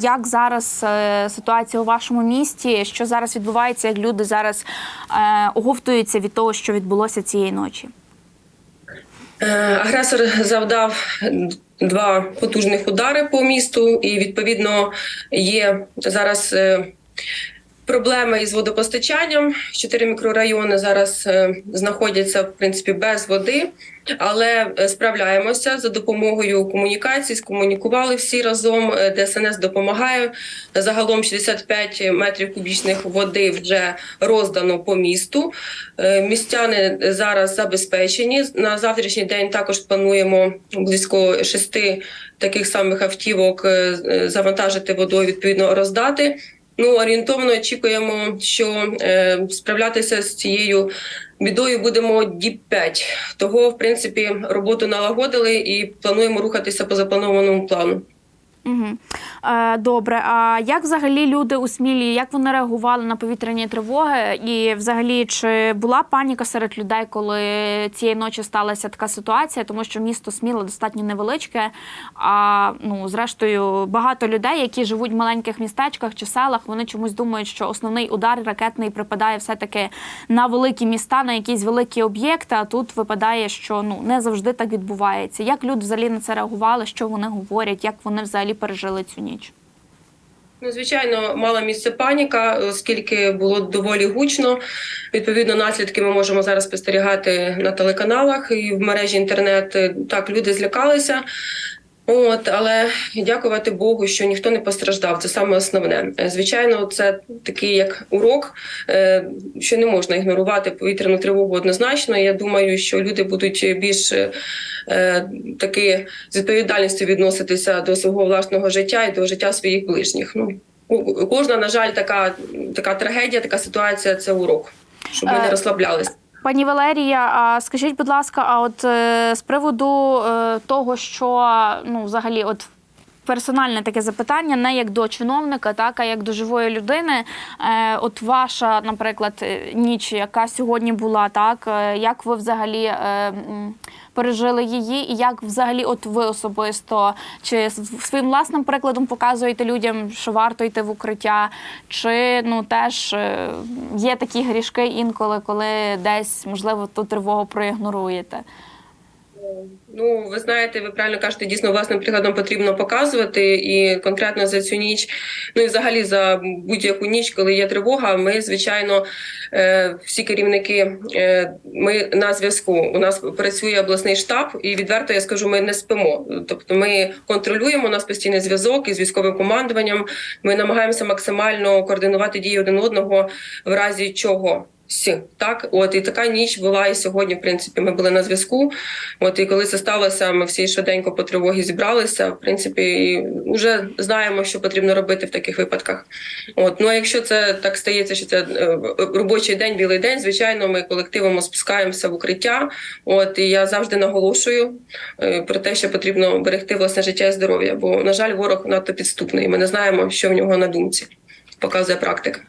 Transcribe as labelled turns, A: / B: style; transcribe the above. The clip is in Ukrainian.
A: Як зараз е, ситуація у вашому місті? Що зараз відбувається? Як люди зараз е, оговтуються від того, що відбулося цієї ночі?
B: Е, Агресор завдав два потужних удари по місту, і відповідно є зараз проблеми із водопостачанням. Чотири мікрорайони зараз е, знаходяться в принципі без води, але е, справляємося за допомогою комунікацій. Скомунікували всі разом. е, ДСНС допомагає. Загалом 65 метрів кубічних води вже роздано по місту. Містяни зараз забезпечені. На завтрашній день також плануємо близько шести таких самих автівок завантажити водою, відповідно роздати. Ну орієнтовно очікуємо, що е, справлятися з цією бідою будемо діб 5. Того, в принципі, роботу налагодили і плануємо рухатися по запланованому плану.
A: Угу. Е, добре. А як взагалі люди у Смілі, як вони реагували на повітряні тривоги? І взагалі, чи була паніка серед людей, коли цієї ночі сталася така ситуація? Тому що місто Сміло достатньо невеличке. А ну, зрештою, багато людей, які живуть в маленьких містечках чи селах, вони чомусь думають, що основний удар ракетний припадає все-таки на великі міста, на якісь великі об'єкти. А тут випадає, що ну не завжди так відбувається. Як люди взагалі на це реагували? Що вони говорять? Як вони взагалі пережили цю ніч?
B: Ну, звичайно, мала місце паніка, оскільки було доволі гучно. Відповідно, наслідки ми можемо зараз спостерігати на телеканалах і в мережі інтернет. Так, люди злякалися. От, але дякувати Богу, що ніхто не постраждав. Це саме основне. Е, Звичайно, це такий як урок, е, що не можна ігнорувати повітряну тривогу однозначно. Я думаю, що люди будуть більш е, таки з відповідальністю відноситися до свого власного життя і до життя своїх ближніх. Ну кожна, на жаль, така, така трагедія, така ситуація це урок, щоб ми не розслаблялися.
A: Пані Валерія, а скажіть, будь ласка, а от е, з приводу е, того, що ну, взагалі, от персональне таке запитання, не як до чиновника, так, а як до живої людини. Е, от ваша, наприклад, е, ніч, яка сьогодні була, так, е, як ви взагалі. Пережили її, і як взагалі, от ви особисто, чи своїм власним прикладом показуєте людям, що варто йти в укриття, чи ну теж є такі грішки інколи, коли десь можливо ту тривогу проігноруєте?
B: Ну, ви знаєте, ви правильно кажете, дійсно власним прикладом потрібно показувати. І конкретно за цю ніч, ну і взагалі за будь-яку ніч, коли є тривога, ми, звичайно, е, всі керівники, е, ми на зв'язку. У нас працює обласний штаб, і відверто я скажу, ми не спимо. Тобто ми контролюємо у нас постійний зв'язок із військовим командуванням. Ми намагаємося максимально координувати дії один одного в разі чого. Сі, так, от і така ніч була і сьогодні. В принципі, ми були на зв'язку. От і коли це сталося, ми всі швиденько по тривогі зібралися. В принципі, і вже знаємо, що потрібно робити в таких випадках. От ну а якщо це так стається, що це е, робочий день, білий день, звичайно, ми колективом спускаємося в укриття. От і я завжди наголошую е, про те, що потрібно берегти власне життя і здоров'я. Бо, на жаль, ворог надто підступний. Ми не знаємо, що в нього на думці. Показує практика.